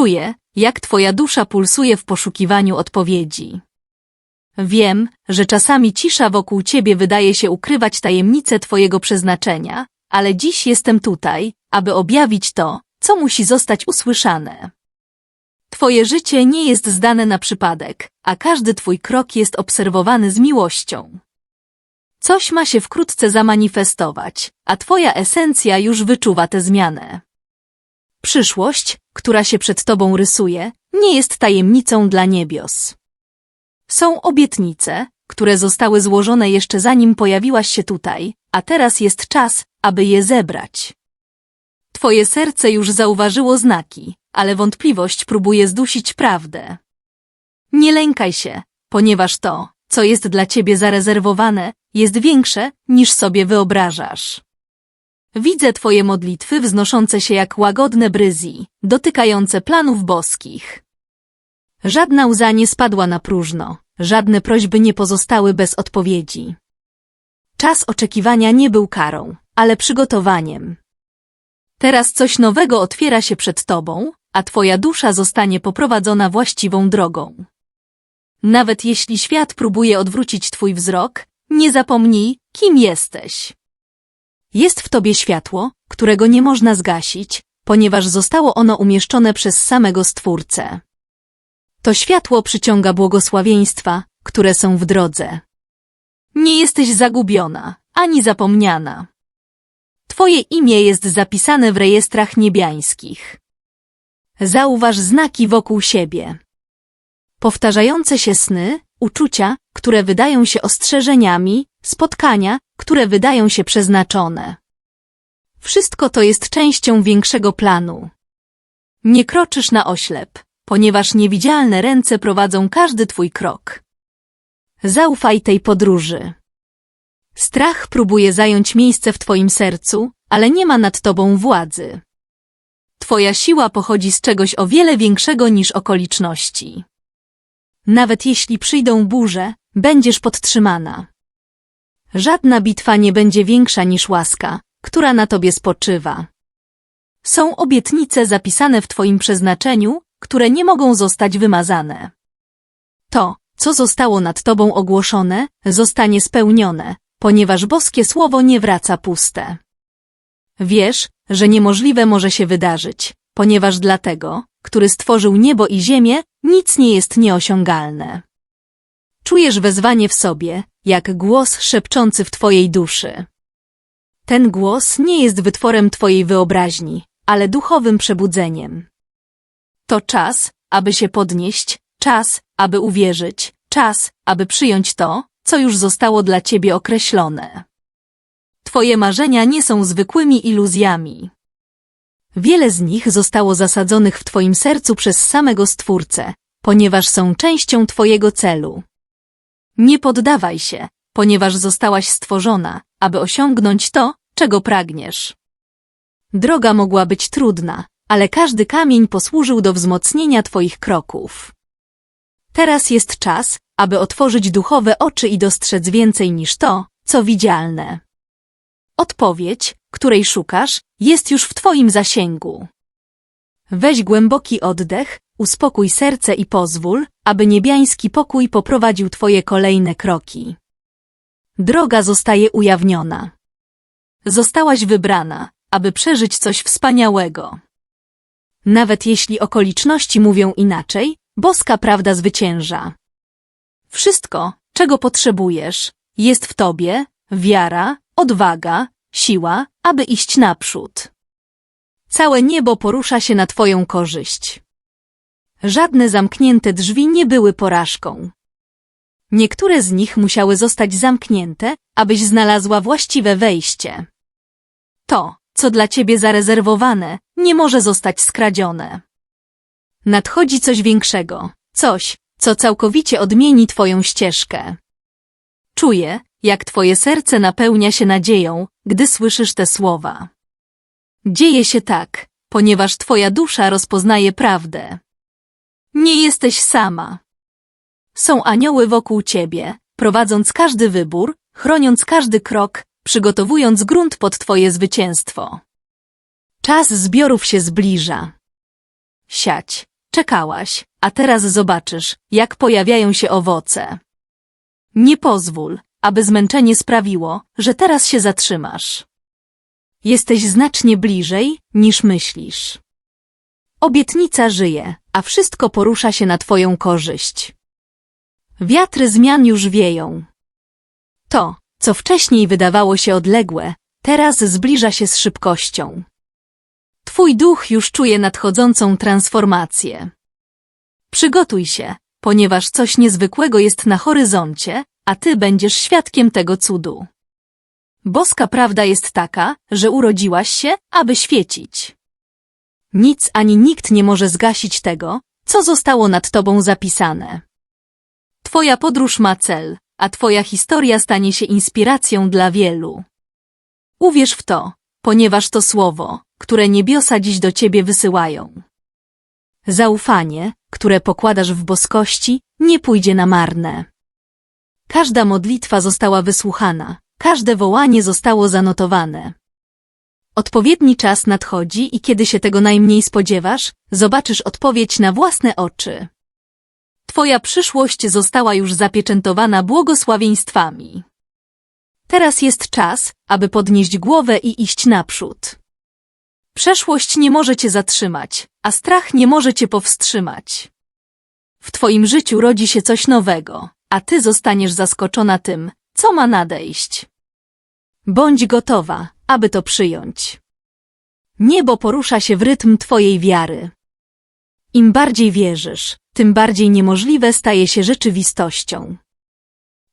Czuję, jak twoja dusza pulsuje w poszukiwaniu odpowiedzi. Wiem, że czasami cisza wokół ciebie wydaje się ukrywać tajemnicę twojego przeznaczenia, ale dziś jestem tutaj, aby objawić to, co musi zostać usłyszane. Twoje życie nie jest zdane na przypadek, a każdy twój krok jest obserwowany z miłością. Coś ma się wkrótce zamanifestować, a twoja esencja już wyczuwa tę zmianę. Przyszłość, która się przed tobą rysuje, nie jest tajemnicą dla niebios. Są obietnice, które zostały złożone jeszcze zanim pojawiłaś się tutaj, a teraz jest czas, aby je zebrać. Twoje serce już zauważyło znaki, ale wątpliwość próbuje zdusić prawdę. Nie lękaj się, ponieważ to, co jest dla ciebie zarezerwowane, jest większe, niż sobie wyobrażasz. Widzę twoje modlitwy wznoszące się jak łagodne bryzi, dotykające planów boskich. Żadna łza nie spadła na próżno, żadne prośby nie pozostały bez odpowiedzi. Czas oczekiwania nie był karą, ale przygotowaniem. Teraz coś nowego otwiera się przed tobą, a twoja dusza zostanie poprowadzona właściwą drogą. Nawet jeśli świat próbuje odwrócić twój wzrok, nie zapomnij, kim jesteś. Jest w tobie światło, którego nie można zgasić, ponieważ zostało ono umieszczone przez samego Stwórcę. To światło przyciąga błogosławieństwa, które są w drodze. Nie jesteś zagubiona, ani zapomniana. Twoje imię jest zapisane w rejestrach niebiańskich. Zauważ znaki wokół siebie. Powtarzające się sny, uczucia, które wydają się ostrzeżeniami, spotkania, które wydają się przeznaczone. Wszystko to jest częścią większego planu. Nie kroczysz na oślep, ponieważ niewidzialne ręce prowadzą każdy twój krok. Zaufaj tej podróży. Strach próbuje zająć miejsce w twoim sercu, ale nie ma nad tobą władzy. Twoja siła pochodzi z czegoś o wiele większego niż okoliczności. Nawet jeśli przyjdą burze, będziesz podtrzymana. Żadna bitwa nie będzie większa niż łaska, która na tobie spoczywa. Są obietnice zapisane w twoim przeznaczeniu, które nie mogą zostać wymazane. To, co zostało nad tobą ogłoszone, zostanie spełnione, ponieważ boskie słowo nie wraca puste. Wiesz, że niemożliwe może się wydarzyć, ponieważ dla tego, który stworzył niebo i ziemię, nic nie jest nieosiągalne. Czujesz wezwanie w sobie, jak głos szepczący w twojej duszy. Ten głos nie jest wytworem twojej wyobraźni, ale duchowym przebudzeniem. To czas, aby się podnieść, czas, aby uwierzyć, czas, aby przyjąć to, co już zostało dla ciebie określone. Twoje marzenia nie są zwykłymi iluzjami. Wiele z nich zostało zasadzonych w twoim sercu przez samego Stwórcę, ponieważ są częścią twojego celu. Nie poddawaj się, ponieważ zostałaś stworzona, aby osiągnąć to, czego pragniesz. Droga mogła być trudna, ale każdy kamień posłużył do wzmocnienia twoich kroków. Teraz jest czas, aby otworzyć duchowe oczy i dostrzec więcej niż to, co widzialne. Odpowiedź, której szukasz, jest już w twoim zasięgu. Weź głęboki oddech, uspokój serce i pozwól, aby niebiański pokój poprowadził twoje kolejne kroki. Droga zostaje ujawniona. Zostałaś wybrana, aby przeżyć coś wspaniałego. Nawet jeśli okoliczności mówią inaczej, boska prawda zwycięża. Wszystko, czego potrzebujesz, jest w tobie, wiara, odwaga, siła, aby iść naprzód. Całe niebo porusza się na twoją korzyść. Żadne zamknięte drzwi nie były porażką. Niektóre z nich musiały zostać zamknięte, abyś znalazła właściwe wejście. To, co dla ciebie zarezerwowane, nie może zostać skradzione. Nadchodzi coś większego, coś, co całkowicie odmieni twoją ścieżkę. Czuję, jak twoje serce napełnia się nadzieją, gdy słyszysz te słowa. Dzieje się tak, ponieważ twoja dusza rozpoznaje prawdę. Nie jesteś sama. Są anioły wokół ciebie, prowadząc każdy wybór, chroniąc każdy krok, przygotowując grunt pod twoje zwycięstwo. Czas zbiorów się zbliża. Siać, czekałaś, a teraz zobaczysz, jak pojawiają się owoce. Nie pozwól, aby zmęczenie sprawiło, że teraz się zatrzymasz. Jesteś znacznie bliżej, niż myślisz. Obietnica żyje, a wszystko porusza się na twoją korzyść. Wiatry zmian już wieją. To, co wcześniej wydawało się odległe, teraz zbliża się z szybkością. Twój duch już czuje nadchodzącą transformację. Przygotuj się, ponieważ coś niezwykłego jest na horyzoncie, a ty będziesz świadkiem tego cudu. Boska prawda jest taka, że urodziłaś się, aby świecić. Nic ani nikt nie może zgasić tego, co zostało nad tobą zapisane. Twoja podróż ma cel, a twoja historia stanie się inspiracją dla wielu. Uwierz w to, ponieważ to słowo, które niebiosa dziś do ciebie wysyłają. Zaufanie, które pokładasz w boskości, nie pójdzie na marne. Każda modlitwa została wysłuchana, każde wołanie zostało zanotowane. Odpowiedni czas nadchodzi i kiedy się tego najmniej spodziewasz, zobaczysz odpowiedź na własne oczy. Twoja przyszłość została już zapieczętowana błogosławieństwami. Teraz jest czas, aby podnieść głowę i iść naprzód. Przeszłość nie może cię zatrzymać, a strach nie może cię powstrzymać. W twoim życiu rodzi się coś nowego, a ty zostaniesz zaskoczona tym, co ma nadejść. Bądź gotowa, aby to przyjąć. Niebo porusza się w rytm twojej wiary. Im bardziej wierzysz, tym bardziej niemożliwe staje się rzeczywistością.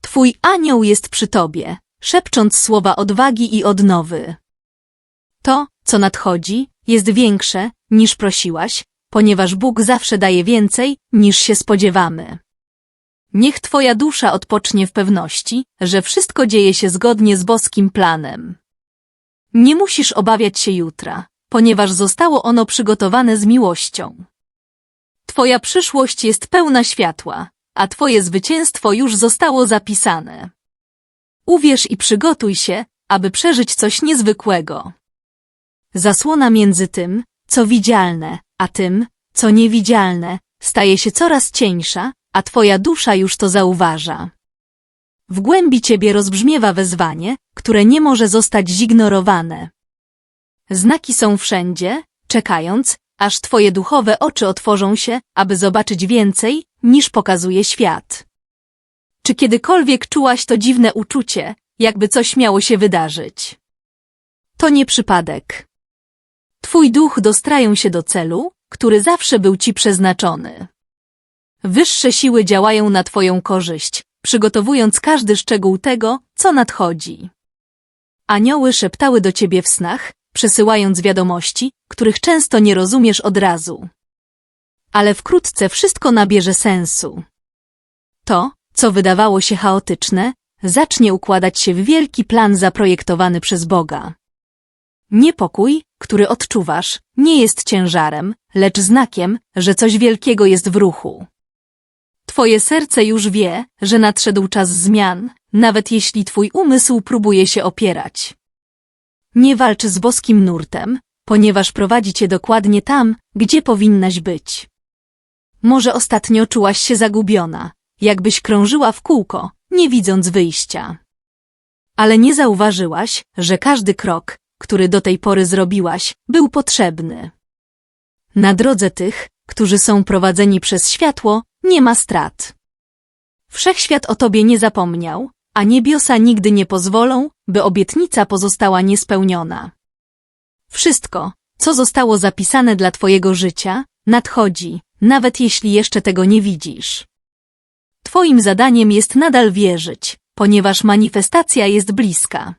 Twój anioł jest przy tobie, szepcząc słowa odwagi i odnowy. To, co nadchodzi, jest większe, niż prosiłaś, ponieważ Bóg zawsze daje więcej, niż się spodziewamy. Niech Twoja dusza odpocznie w pewności, że wszystko dzieje się zgodnie z boskim planem. Nie musisz obawiać się jutra, ponieważ zostało ono przygotowane z miłością. Twoja przyszłość jest pełna światła, a Twoje zwycięstwo już zostało zapisane. Uwierz i przygotuj się, aby przeżyć coś niezwykłego. Zasłona między tym, co widzialne, a tym, co niewidzialne, staje się coraz cieńsza, a twoja dusza już to zauważa. W głębi ciebie rozbrzmiewa wezwanie, które nie może zostać zignorowane. Znaki są wszędzie, czekając, aż twoje duchowe oczy otworzą się, aby zobaczyć więcej, niż pokazuje świat. Czy kiedykolwiek czułaś to dziwne uczucie, jakby coś miało się wydarzyć? To nie przypadek. Twój duch dostrają się do celu, który zawsze był ci przeznaczony. Wyższe siły działają na twoją korzyść, przygotowując każdy szczegół tego, co nadchodzi. Anioły szeptały do ciebie w snach, przesyłając wiadomości, których często nie rozumiesz od razu. Ale wkrótce wszystko nabierze sensu. To, co wydawało się chaotyczne, zacznie układać się w wielki plan zaprojektowany przez Boga. Niepokój, który odczuwasz, nie jest ciężarem, lecz znakiem, że coś wielkiego jest w ruchu. Twoje serce już wie, że nadszedł czas zmian, nawet jeśli twój umysł próbuje się opierać. Nie walcz z boskim nurtem, ponieważ prowadzi cię dokładnie tam, gdzie powinnaś być. Może ostatnio czułaś się zagubiona, jakbyś krążyła w kółko, nie widząc wyjścia. Ale nie zauważyłaś, że każdy krok, który do tej pory zrobiłaś, był potrzebny. Na drodze tych, którzy są prowadzeni przez światło, nie ma strat. Wszechświat o tobie nie zapomniał, a niebiosa nigdy nie pozwolą, by obietnica pozostała niespełniona. Wszystko, co zostało zapisane dla twojego życia, nadchodzi, nawet jeśli jeszcze tego nie widzisz. Twoim zadaniem jest nadal wierzyć, ponieważ manifestacja jest bliska.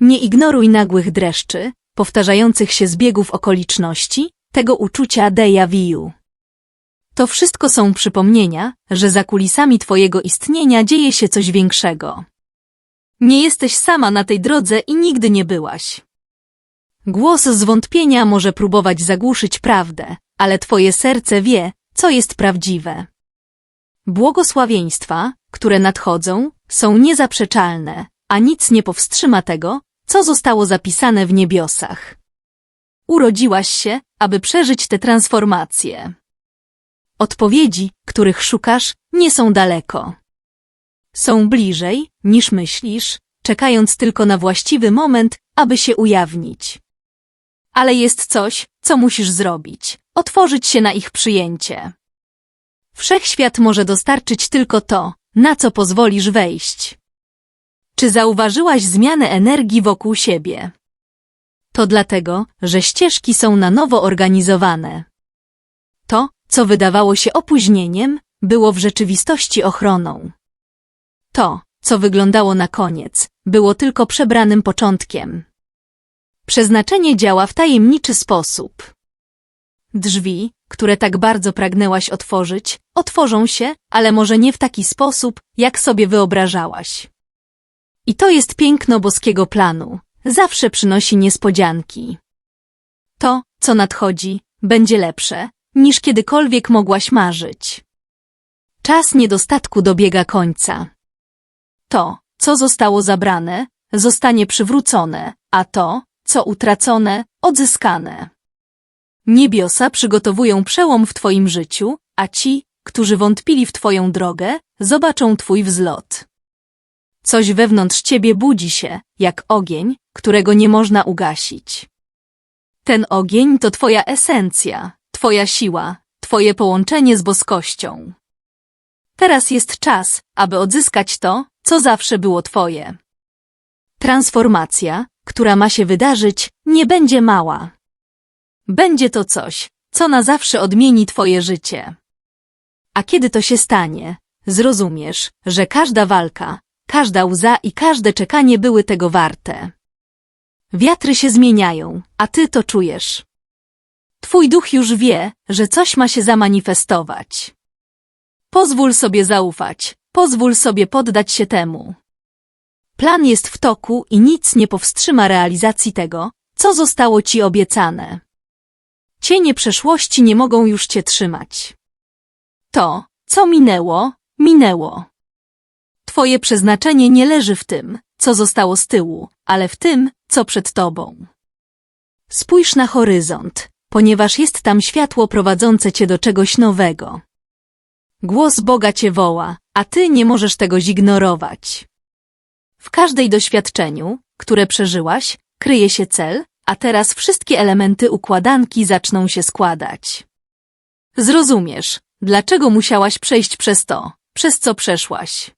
Nie ignoruj nagłych dreszczy, powtarzających się zbiegów okoliczności, tego uczucia deja vu. To wszystko są przypomnienia, że za kulisami Twojego istnienia dzieje się coś większego. Nie jesteś sama na tej drodze i nigdy nie byłaś. Głos zwątpienia może próbować zagłuszyć prawdę, ale Twoje serce wie, co jest prawdziwe. Błogosławieństwa, które nadchodzą, są niezaprzeczalne, a nic nie powstrzyma tego, co zostało zapisane w niebiosach. Urodziłaś się, aby przeżyć tę transformację. Odpowiedzi, których szukasz, nie są daleko. Są bliżej, niż myślisz, czekając tylko na właściwy moment, aby się ujawnić. Ale jest coś, co musisz zrobić. Otworzyć się na ich przyjęcie. Wszechświat może dostarczyć tylko to, na co pozwolisz wejść. Czy zauważyłaś zmianę energii wokół siebie? To dlatego, że ścieżki są na nowo organizowane. Co wydawało się opóźnieniem, było w rzeczywistości ochroną. To, co wyglądało na koniec, było tylko przebranym początkiem. Przeznaczenie działa w tajemniczy sposób. Drzwi, które tak bardzo pragnęłaś otworzyć, otworzą się, ale może nie w taki sposób, jak sobie wyobrażałaś. I to jest piękno boskiego planu. Zawsze przynosi niespodzianki. To, co nadchodzi, będzie lepsze, niż kiedykolwiek mogłaś marzyć. Czas niedostatku dobiega końca. To, co zostało zabrane, zostanie przywrócone, a to, co utracone, odzyskane. Niebiosa przygotowują przełom w Twoim życiu, a ci, którzy wątpili w Twoją drogę, zobaczą Twój wzlot. Coś wewnątrz Ciebie budzi się, jak ogień, którego nie można ugasić. Ten ogień to Twoja esencja, Twoja siła, Twoje połączenie z boskością. Teraz jest czas, aby odzyskać to, co zawsze było Twoje. Transformacja, która ma się wydarzyć, nie będzie mała. Będzie to coś, co na zawsze odmieni Twoje życie. A kiedy to się stanie, zrozumiesz, że każda walka, każda łza i każde czekanie były tego warte. Wiatry się zmieniają, a Ty to czujesz. Twój duch już wie, że coś ma się zamanifestować. Pozwól sobie zaufać, pozwól sobie poddać się temu. Plan jest w toku i nic nie powstrzyma realizacji tego, co zostało Ci obiecane. Cienie przeszłości nie mogą już Cię trzymać. To, co minęło, minęło. Twoje przeznaczenie nie leży w tym, co zostało z tyłu, ale w tym, co przed Tobą. Spójrz na horyzont, ponieważ jest tam światło prowadzące Cię do czegoś nowego. Głos Boga Cię woła, a Ty nie możesz tego zignorować. W każdej doświadczeniu, które przeżyłaś, kryje się cel, a teraz wszystkie elementy układanki zaczną się składać. Zrozumiesz, dlaczego musiałaś przejść przez to, przez co przeszłaś.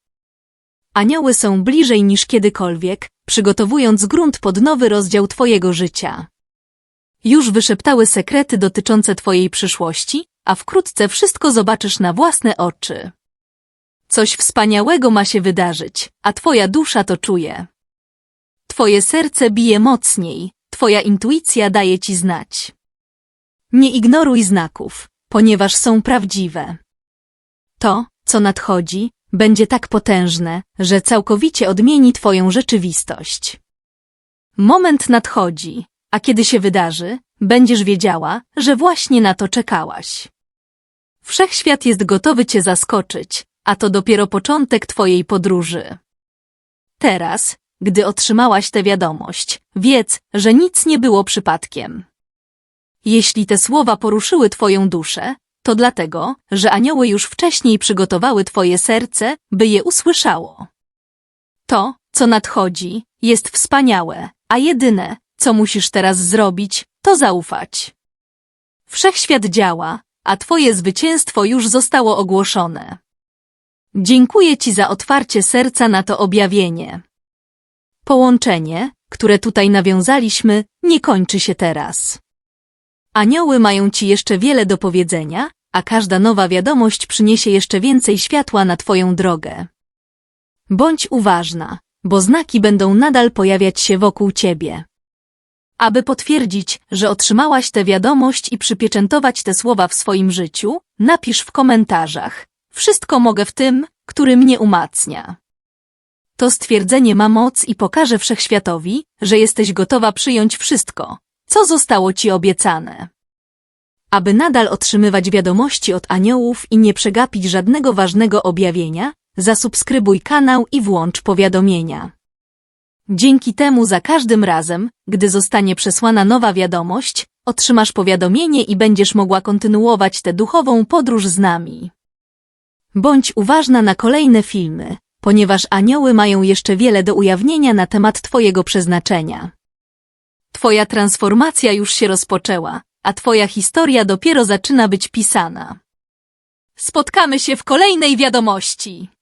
Anioły są bliżej niż kiedykolwiek, przygotowując grunt pod nowy rozdział Twojego życia. Już wyszeptały sekrety dotyczące Twojej przyszłości, a wkrótce wszystko zobaczysz na własne oczy. Coś wspaniałego ma się wydarzyć, a Twoja dusza to czuje. Twoje serce bije mocniej, Twoja intuicja daje Ci znać. Nie ignoruj znaków, ponieważ są prawdziwe. To, co nadchodzi, będzie tak potężne, że całkowicie odmieni Twoją rzeczywistość. Moment nadchodzi, a kiedy się wydarzy, będziesz wiedziała, że właśnie na to czekałaś. Wszechświat jest gotowy Cię zaskoczyć, a to dopiero początek Twojej podróży. Teraz, gdy otrzymałaś tę wiadomość, wiedz, że nic nie było przypadkiem. Jeśli te słowa poruszyły Twoją duszę, to dlatego, że anioły już wcześniej przygotowały Twoje serce, by je usłyszało. To, co nadchodzi, jest wspaniałe, a jedyne, co musisz teraz zrobić, to zaufać. Wszechświat działa, a Twoje zwycięstwo już zostało ogłoszone. Dziękuję Ci za otwarcie serca na to objawienie. Połączenie, które tutaj nawiązaliśmy, nie kończy się teraz. Anioły mają Ci jeszcze wiele do powiedzenia, a każda nowa wiadomość przyniesie jeszcze więcej światła na Twoją drogę. Bądź uważna, bo znaki będą nadal pojawiać się wokół Ciebie. Aby potwierdzić, że otrzymałaś tę wiadomość i przypieczętować te słowa w swoim życiu, napisz w komentarzach. Wszystko mogę w tym, który mnie umacnia. To stwierdzenie ma moc i pokaże wszechświatowi, że jesteś gotowa przyjąć wszystko, co zostało ci obiecane. Aby nadal otrzymywać wiadomości od aniołów i nie przegapić żadnego ważnego objawienia, zasubskrybuj kanał i włącz powiadomienia. Dzięki temu za każdym razem, gdy zostanie przesłana nowa wiadomość, otrzymasz powiadomienie i będziesz mogła kontynuować tę duchową podróż z nami. Bądź uważna na kolejne filmy, ponieważ anioły mają jeszcze wiele do ujawnienia na temat Twojego przeznaczenia. Twoja transformacja już się rozpoczęła, a Twoja historia dopiero zaczyna być pisana. Spotkamy się w kolejnej wiadomości.